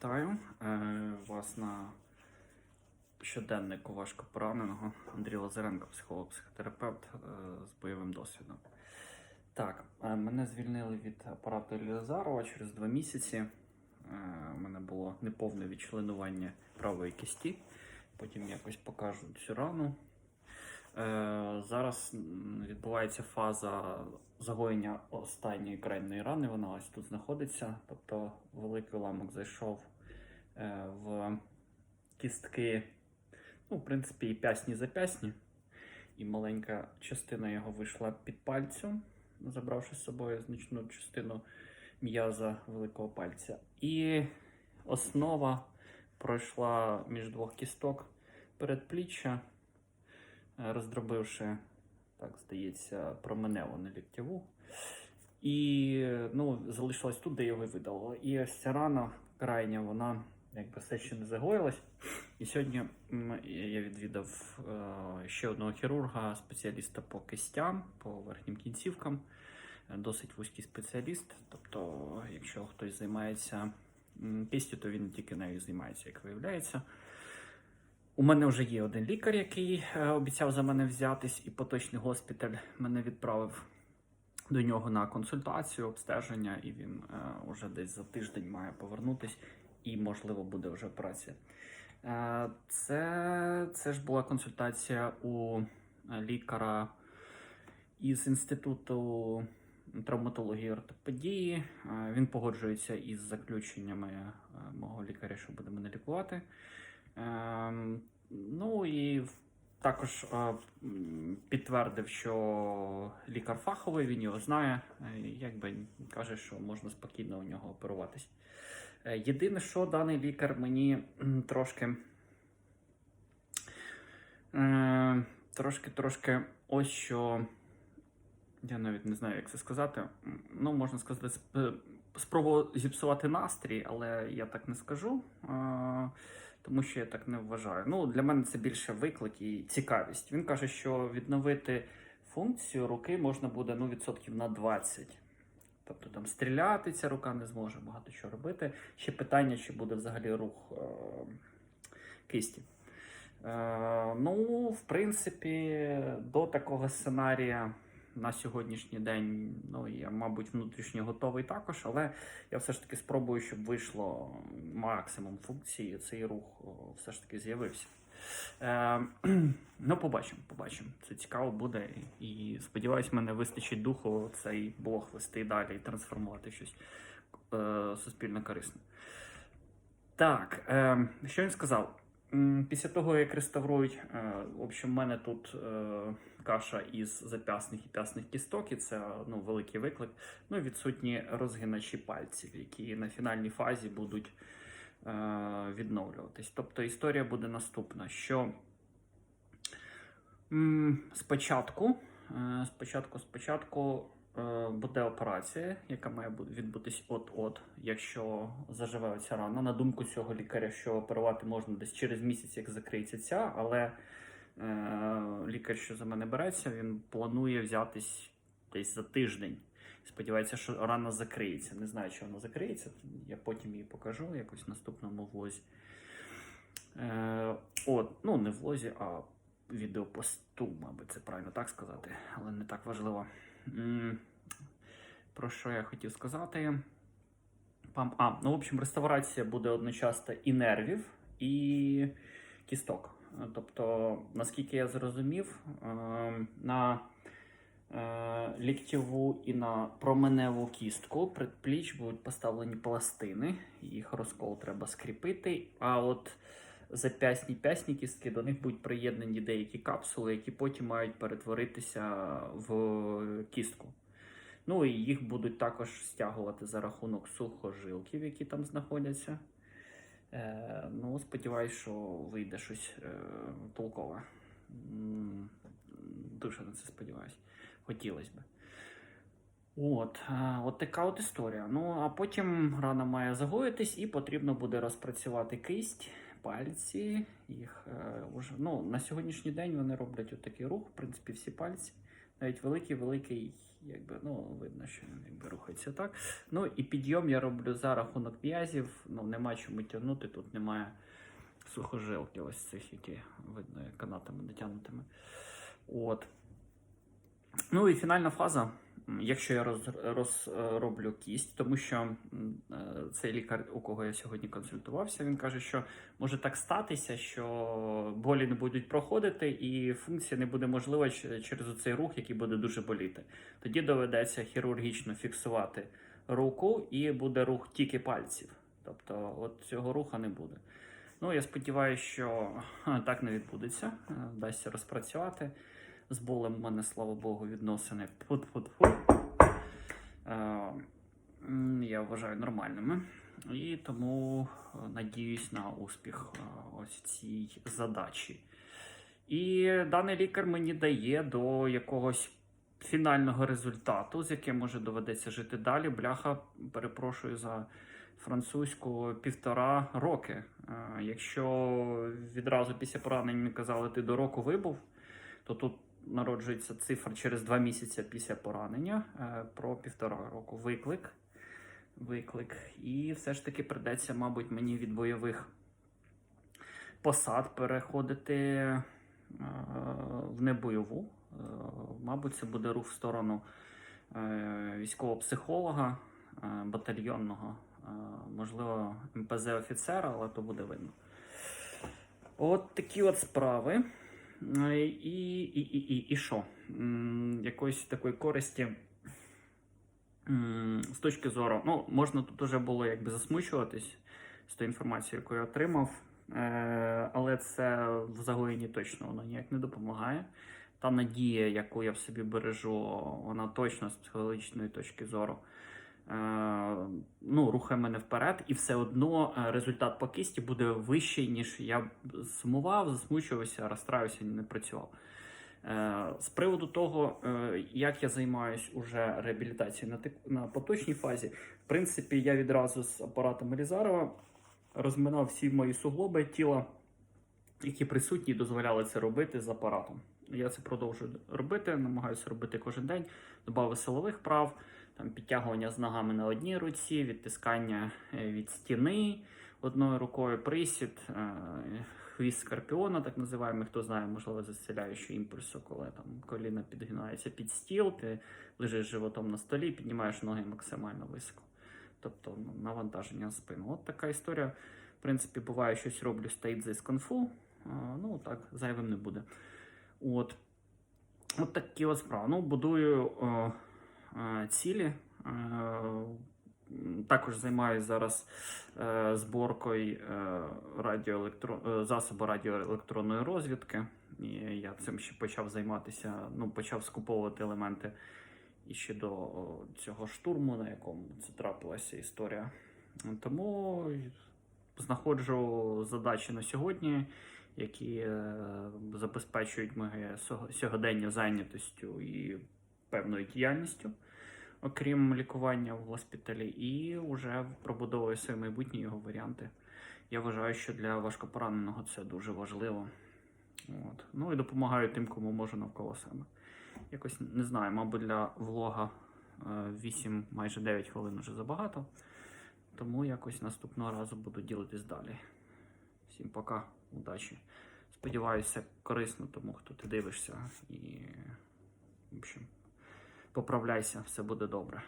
Вітаю е, вас на щоденнику важко пораненого Андрій Лазаренко, психолог-психотерапевт е, з бойовим досвідом. Так, е, мене звільнили від апарату Елізарова через два місяці. У мене було неповне відчленування правої кисті. Потім якось покажу цю рану. Зараз відбувається фаза загоєння останньої крайньої рани. Вона ось тут знаходиться. Тобто великий уламок зайшов в кістки, ну, в принципі, і п'ясні зап'ясні. І маленька частина його вийшла під пальцем, забравши з собою значну частину м'яза великого пальця. І основа пройшла між двох кісток передпліччя, е, роздробивши, так здається, променеву на ліктєву. І ну, залишилась тут, де його видало. І ось ця рана крайня, вона якби все ще не загоїлась. І сьогодні я відвідав е, ще одного хірурга, спеціаліста по кистям, по верхнім кінцівкам. Е, Досить вузький спеціаліст. Тобто, якщо хтось займається кистю, то він тільки нею займається, як виявляється. У мене вже є один лікар, який е, обіцяв за мене взятись, і поточний госпіталь мене відправив до нього на консультацію, обстеження, і він е, уже десь за тиждень має повернутись, і, можливо, буде вже операція. Е, це, це ж була консультація у е, лікаря із інституту травматології і ортопедії. Е, він погоджується із заключеннями мого лікаря, що буде мене лікувати. Ем, ну і в- також е, підтвердив, що лікар фаховий, він його знає. е, Якби каже, що можна спокійно у нього оперуватись. Е, Єдине, що даний лікар мені трошки. Трошки, трошки ось що. Я навіть не знаю, як це сказати. Ну, можна сказати, сп- спробував зіпсувати настрій, але я так не скажу. Тому що я так не вважаю. Ну, для мене це більше виклик і цікавість. Він каже, що відновити функцію руки можна буде ну, відсотків на 20. Тобто там стріляти ця рука не зможе багато чого робити. Ще питання, чи буде взагалі рух е, кисті. Е, ну, в принципі, до такого сценарія на сьогоднішній день, ну, я, мабуть, внутрішньо готовий також, але я все ж таки спробую, щоб вийшло максимум функції, цей рух все ж таки з'явився. Е, ну, побачимо, побачимо. Це цікаво буде. І сподіваюсь, мене вистачить духу цей блог вести далі і трансформувати щось е, суспільно корисне. Так, е, що він сказав? Після того, як реставрують, е, в общем, в мене тут е, каша із зап'ясних і п'ясних кісток, і це ну, великий виклик. Ну відсутні розгиначі пальців, які на фінальній фазі будуть е, відновлюватись. Тобто історія буде наступна: що спочатку, спочатку, спочатку буде операція, яка має відбутись от-от, якщо заживе ця рана. На думку цього лікаря, що оперувати можна десь через місяць, як закриється ця, але е, лікар, що за мене береться, він планує взятись десь за тиждень. Сподівається, що рана закриється. Не знаю, чи вона закриється. Я потім її покажу якось в наступному влозі. Е, от, ну, не в влозі, а відеопосту, мабуть, це правильно так сказати, але не так важливо. Про що я хотів сказати? Пам... А, ну, в общем, реставрація буде одночасно і нервів, і кісток. Тобто, наскільки я зрозумів, е, на е, ліктєву і на променеву кістку предпліч будуть поставлені пластини, їх розкол треба скріпити. А от зап'ясні п'ясні кістки до них будуть приєднані деякі капсули, які потім мають перетворитися в кістку. Ну і їх будуть також стягувати за рахунок сухожилків, які там знаходяться. Е, ну, сподіваюсь, що вийде щось е, толкове. Дуже на це сподіваюся. Хотілося б. От, е, от така от історія. Ну, а потім рана має загоїтись, і потрібно буде розпрацювати кисть, пальці. Їх е, уже, ну, на сьогоднішній день вони роблять отакий рух, в принципі, всі пальці. Навіть великий, великий, якби, ну, видно, що він якби рухається так. Ну і підйом я роблю за рахунок м'язів. Ну, нема чому тягнути, тут немає сухожилки, ось цих, які видно канатами дотягнутими. От. Ну і фінальна фаза. Якщо я роз, розроблю кість, тому що е, цей лікар, у кого я сьогодні консультувався, він каже, що може так статися, що болі не будуть проходити, і функція не буде можлива через цей рух, який буде дуже боліти. Тоді доведеться хірургічно фіксувати руку, і буде рух тільки пальців. Тобто, от цього руха не буде. Ну, я сподіваюся, що так не відбудеться. Е, Вдасться розпрацювати. З болем в мене, слава Богу, відносини фу-фу-фу. Е, Я вважаю нормальними. І тому е, надіюсь на успіх е, ось цій задачі. І даний лікар мені дає до якогось фінального результату, з яким може доведеться жити далі. Бляха, перепрошую за французьку півтора роки. Е, Якщо відразу після поранення мені казали, ти до року вибув, то тут народжується цифра через два місяці після поранення е, про півтора року. Виклик. Виклик. І все ж таки придеться, мабуть, мені від бойових посад переходити е, в небойову. Е, Мабуть, це буде рух в сторону військового психолога, батальйонного, можливо, МПЗ офіцера, але то буде видно. От такі от справи. Е, І, і, і, і, і що? Якоїсь такої користі. З точки зору, ну, можна тут вже було якби засмучуватись з тою інформацією, яку я отримав. Е, але це в загоєнні точно воно ніяк не допомагає. Та надія, яку я в собі бережу, вона точно з психологічної точки зору ну, рухає мене вперед, і все одно е, результат по кисті буде вищий, ніж я сумував, засмучувався, розстраювався, не працював. Е, З приводу того, е, як я займаюсь уже реабілітацією на, поточній фазі, в принципі, я відразу з апаратом Елізарова розминав всі мої суглоби тіла, які присутні, дозволяли це робити з апаратом. Я це продовжую робити, намагаюся робити кожен день. Добавив силових прав, там підтягування з ногами на одній руці, відтискання е, від стіни одною рукою, присід, е, хвіст скорпіона, так називаємо. Хто знає, можливо, засціляючи імпульсу, коли там коліна підгинається під стіл, ти лежиш животом на столі, піднімаєш ноги максимально високо. Тобто ну, навантаження на спину. От така історія. В принципі, буває, щось роблю стейдзи з конфу. а, Ну, так, зайвим не буде. От. От такі справи. Ну, будую е, е, цілі. Е, також займаюся зараз е, зборкою е, радіоелектро... е, засобу радіоелектронної розвідки. І я цим ще почав займатися, ну, почав скуповувати елементи і ще до цього штурму, на якому це трапилася історія. Тому знаходжу задачі на сьогодні, які е, забезпечують моє сього- сьогодення зайнятостю і певною діяльністю, окрім лікування в госпіталі, і вже пробудовую свої майбутні його варіанти. Я вважаю, що для важкопораненого це дуже важливо. От. Ну і допомагаю тим, кому можу навколо себе. Якось не знаю, мабуть, для влога е, 8, майже 9 хвилин вже забагато. Тому якось наступного разу буду ділитись далі. Всім пока, удачі. Сподіваюся, корисно тому, хто ти дивишся. І, в общем, поправляйся, все буде добре.